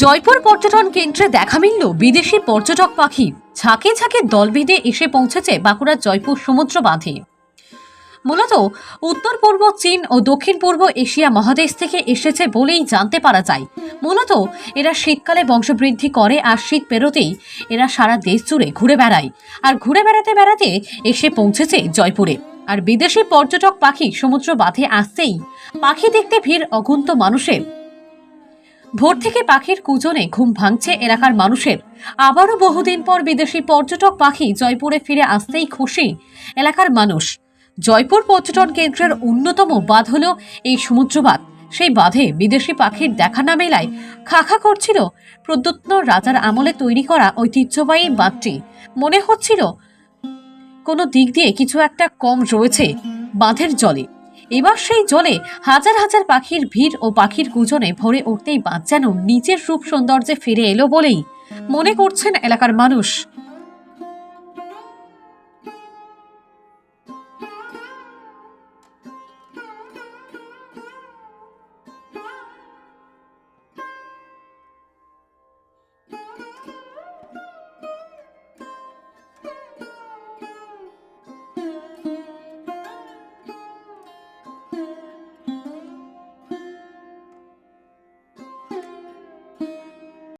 জয়পুর পর্যটন কেন্দ্রে দেখা মিলল বিদেশি পর্যটক পাখি। ঝাঁকে ঝাঁকে দল বেঁধে এসে পৌঁছেছে বাঁকুড়ার জয়পুর সমুদ্র বাঁধে। মূলত উত্তর পূর্ব চীন ও দক্ষিণ পূর্ব এশিয়া মহাদেশ থেকে এসেছে বলেই জানতে পারা যায়। মূলত এরা শীতকালে বংশবৃদ্ধি করে আর শীত পেরোতেই এরা সারা দেশ জুড়ে ঘুরে বেড়ায়। আর ঘুরে বেড়াতে বেড়াতে এসে পৌঁছেছে জয়পুরে। আর বিদেশি পর্যটক পাখি সমুদ্র বাঁধে আসতেই পাখি দেখতে ভিড় অগুন্ত মানুষের। ভোর থেকে পাখির কুজনে ঘুম ভাঙছে এলাকার মানুষের। আবারও বহুদিন পর বিদেশি পর্যটক পাখি জয়পুরে ফিরে আসতেই খুশি এলাকার মানুষ। জয়পুর পর্যটন কেন্দ্রের অন্যতম বাঁধ হল এই সমুদ্র বাঁধ সেই বাঁধে বিদেশি পাখির দেখা না মেলায় খাখা করছিল প্রদ্যুত্ন রাজার আমলে তৈরি করা ঐতিহ্যবাহী বাঁধটি। মনে হচ্ছিল কোনো দিক দিয়ে কিছু একটা কম রয়েছে বাঁধের জলে। এবার সেই জলে হাজার হাজার পাখির ভিড় ও পাখির গুজনে ভরে উঠতেই বাঁধ যেন নিজের রূপ সৌন্দর্যে ফিরে এলো বলেই মনে করছেন এলাকার মানুষ।